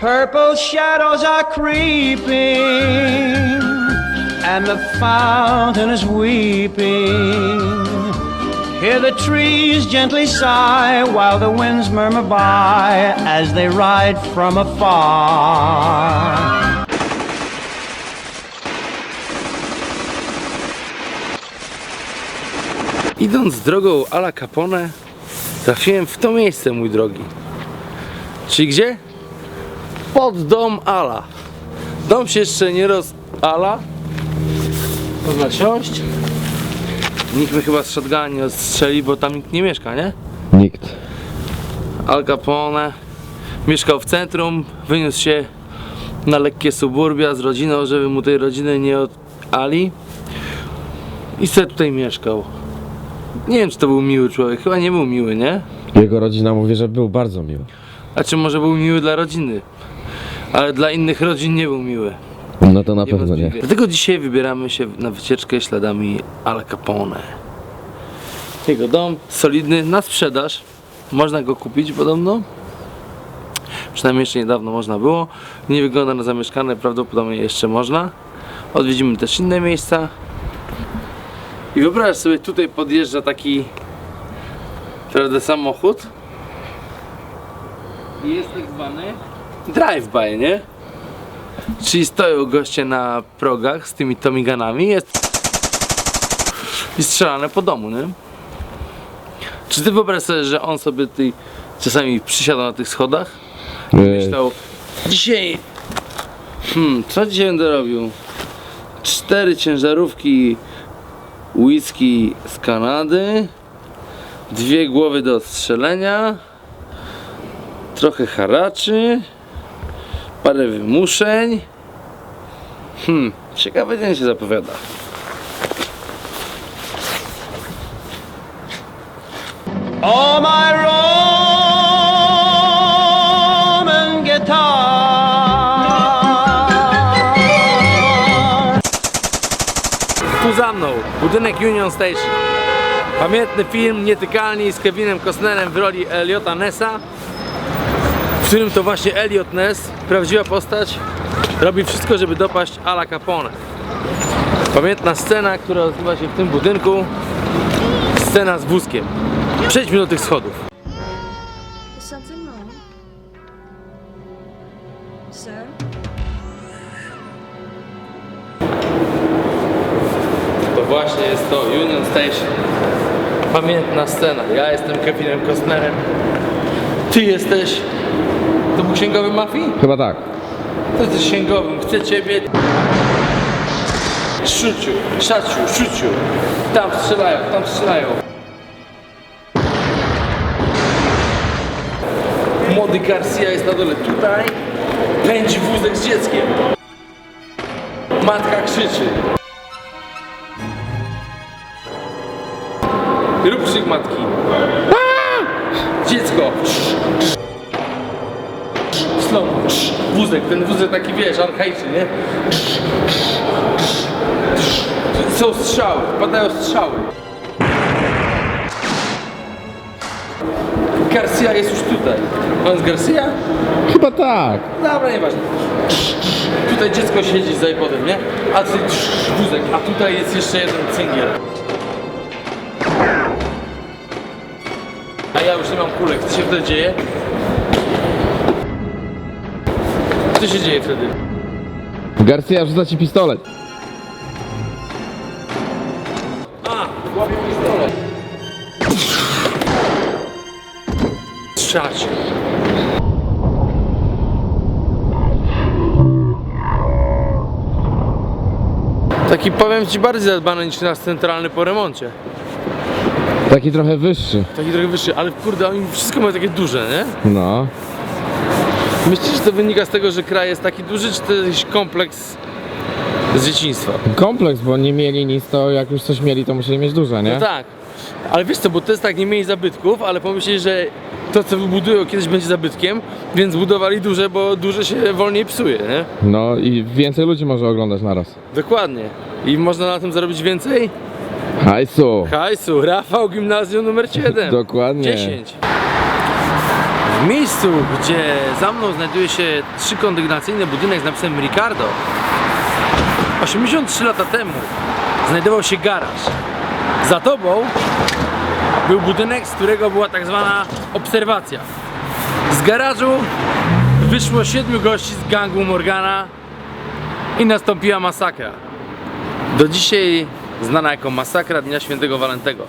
Purple shadows are creeping, and the fountain is weeping. Hear the trees gently sigh while the winds murmur by as they ride from afar. Idąc drogą Ala Capone, trafiłem w to miejsce, mój drogi. Czyli gdzie? Pod dom Ala. Dom się jeszcze nie roz... Ala. Można siąść. Nikt mnie chyba z shotguna nie ostrzeli, bo tam nikt nie mieszka, nie? Nikt. Al Capone mieszkał w centrum, wyniósł się na lekkie suburbia z rodziną, żeby mu tej rodziny nie od Ali i sobie tutaj mieszkał. Nie wiem, czy to był miły człowiek, chyba nie był miły, nie? Jego rodzina mówi, że był bardzo miły. A czy może był miły dla rodziny, ale dla innych rodzin nie był miły. No to na pewno nie. Dlatego dzisiaj wybieramy się na wycieczkę śladami Al Capone. Jego dom solidny na sprzedaż. Można go kupić podobno. Przynajmniej jeszcze niedawno można było. Nie wygląda na zamieszkane, prawdopodobnie jeszcze można. Odwiedzimy też inne miejsca. I wyobraź sobie, tutaj podjeżdża taki prawda, samochód. I jest tak zwany drive-by, nie? Czyli stoją goście na progach z tymi tomiganami jest i strzelane po domu, nie? Czy ty wyobraź sobie, że on sobie tutaj czasami przysiadał na tych schodach i myślał dzisiaj hmm, co dzisiaj będę robił? Cztery ciężarówki whisky z Kanady dwie głowy do strzelenia trochę haraczy parę wymuszeń. Hmm, ciekawy dzień się zapowiada. Oh, my Roman guitar. Tu za mną, budynek Union Station. Pamiętny film Nietykalni z Kevinem Costnerem w roli Eliota Nessa, którym to właśnie Elliot Ness, prawdziwa postać, robi wszystko, żeby dopaść Ala Capone. Pamiętna scena, która odbywa się w tym budynku, scena z wózkiem. Przejdźmy do tych schodów. To właśnie jest to Union Station. Pamiętna scena. Ja jestem Kevinem Costnerem. Ty jesteś. To był księgowy mafii? chyba tak. Ty jesteś księgowym. Chcę ciebie. Szuciu, szaciu, szuciu. Tam strzelają, tam strzelają. Młody Garcia jest na dole tutaj. Pędzi wózek z dzieckiem. Matka krzyczy. Rób krzyk matki. Wózek, ten wózek taki wiesz, archaiczny, nie? Są strzały, padają strzały. Garcia jest już tutaj. On jest Garcia? Chyba tak. Dobra, nieważne. Tutaj dziecko siedzi za iPodem, nie? A tutaj wózek, a tutaj jest jeszcze jeden cyngiel. A ja już nie mam kulek. Co się wtedy dzieje? Co się dzieje wtedy? Garcia rzuca ci pistolet. A! Łapię pistolet. Strzelać. Taki powiem ci bardziej zadbany niż nasz centralny po remoncie. Taki trochę wyższy. Taki trochę wyższy, ale kurde, oni wszystko mają takie duże, nie? No. Myślisz, że to wynika z tego, że kraj jest taki duży, czy to jest jakiś kompleks z dzieciństwa? Kompleks, bo nie mieli nic, to jak już coś mieli, to musieli mieć duże, nie? No tak. Ale wiesz co, bo to jest tak, nie mieli zabytków, ale pomyśleli, że to co wybudują kiedyś będzie zabytkiem, więc budowali duże, bo duże się wolniej psuje, nie? No i więcej ludzi może oglądać naraz. Dokładnie. I można na tym zarobić więcej? Hajsu. Hajsu, Rafał Gimnazjum numer 7. Dokładnie. 10. W miejscu, gdzie za mną znajduje się trzykondygnacyjny budynek z napisem Ricardo, 83 lata temu znajdował się garaż. Za tobą był budynek, z którego była tak zwana obserwacja. Z garażu wyszło siedmiu gości z gangu Morgana i nastąpiła masakra. Do dzisiaj znana jako masakra Dnia Świętego Walentego.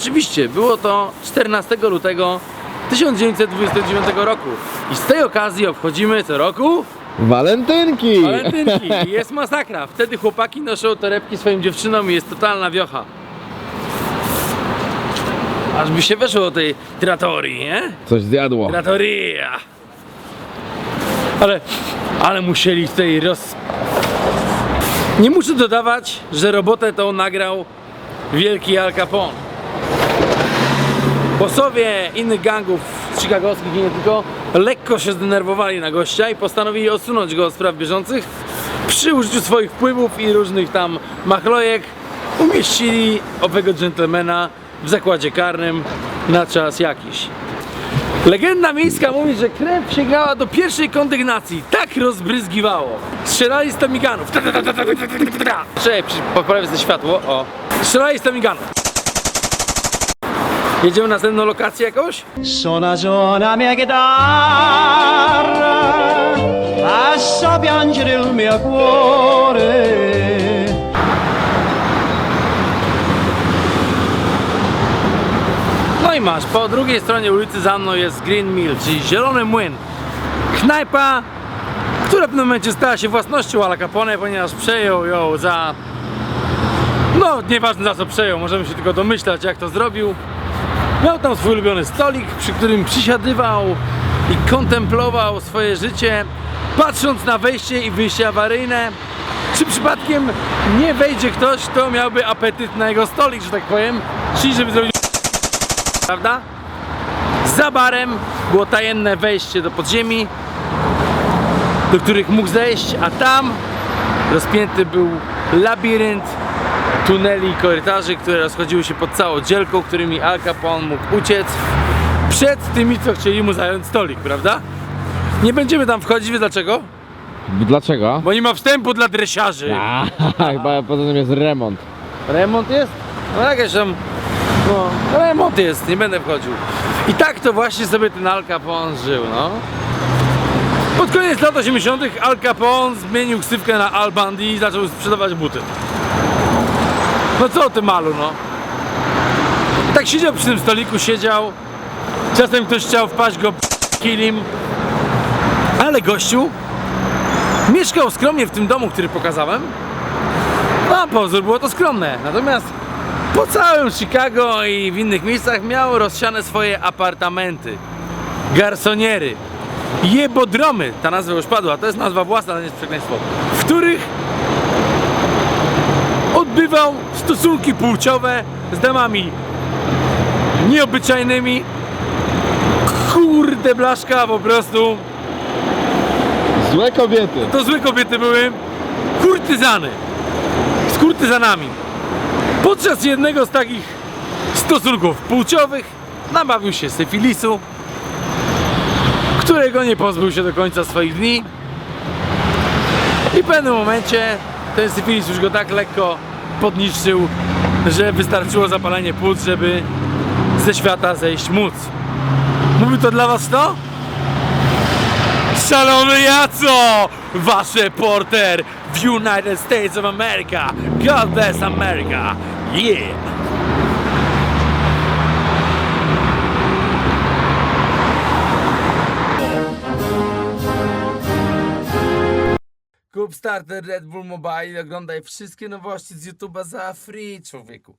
Oczywiście, było to 14 lutego 1929 roku i z tej okazji obchodzimy co roku Walentynki! walentynki i jest masakra. Wtedy chłopaki noszą torebki swoim dziewczynom i jest totalna wiocha. Aż by się weszło do tej tratorii, nie? Coś zjadło. Tratoria. Ale, ale musieli tutaj roz... Nie muszę dodawać, że robotę tą nagrał wielki Al Capone. Bossowie innych gangów chicagowskich i nie tylko lekko się zdenerwowali na gościa i postanowili odsunąć go od spraw bieżących. Przy użyciu swoich wpływów i różnych tam machlojek umieścili owego dżentelmena w zakładzie karnym na czas jakiś. Legenda miejska mówi, że krew sięgała do pierwszej kondygnacji. Tak rozbryzgiwało. Strzelali z tomiganów. Przy- poprawię sobie światło. O. Strzelali z tomiganów. Jedziemy na następną lokację jakąś? Suona suona mia chitarra, lascia piangere il mio cuore. No i masz, po drugiej stronie ulicy za mną jest Green Mill, czyli Zielony Młyn. Knajpa, która w pewnym momencie stała się własnością Ala Capone, ponieważ przejął ją za... No, nieważne za co przejął, możemy się tylko domyślać jak to zrobił. Miał tam swój ulubiony stolik, przy którym przysiadywał i kontemplował swoje życie, patrząc na wejście i wyjście awaryjne. Czy przypadkiem nie wejdzie ktoś, kto miałby apetyt na jego stolik, że tak powiem, czyli żeby zrobić prawda? Za barem było tajemne wejście do podziemi, do których mógł zejść, a tam rozpięty był labirynt tuneli i korytarzy, które rozchodziły się pod całą dzielką, którymi Al Capone mógł uciec przed tymi, co chcieli mu zająć stolik, prawda? Nie będziemy tam wchodzić, wiesz dlaczego? Dlaczego? Bo nie ma wstępu dla dresiarzy. A, chyba poza tym jest remont. Remont jest? No jakaś tam. No, remont jest, nie będę wchodził. I tak to właśnie sobie ten Al Capone żył, no. Pod koniec lat 80. Al Capone zmienił ksywkę na Al Bundy i zaczął sprzedawać buty. No co o tym Alu, no? Tak siedział przy tym stoliku, siedział. Czasem ktoś chciał wpaść go kilim. Ale gościu mieszkał skromnie w tym domu, który pokazałem. Na pozór było to skromne, natomiast po całym Chicago i w innych miejscach miał rozsiane swoje apartamenty, garsoniery, jebodromy, ta nazwa już padła, to jest nazwa własna, to nie jest przekleństwo, w których odbywał stosunki płciowe z damami nieobyczajnymi. Kurde blaszka, po prostu Złe kobiety. to złe kobiety były kurtyzany z kurtyzanami. Podczas jednego z takich stosunków płciowych nabawił się syfilisu, którego nie pozbył się do końca swoich dni. I w pewnym momencie ten syfilis już go tak lekko podniszczył, że wystarczyło zapalenie płuc, żeby ze świata zejść móc. Mówił to dla was kto? Szalony Jaco! Wasz reporter w United States of America! God bless America! Yeah! Kup starter Red Bull Mobile i oglądaj wszystkie nowości z YouTube'a za free, człowieku.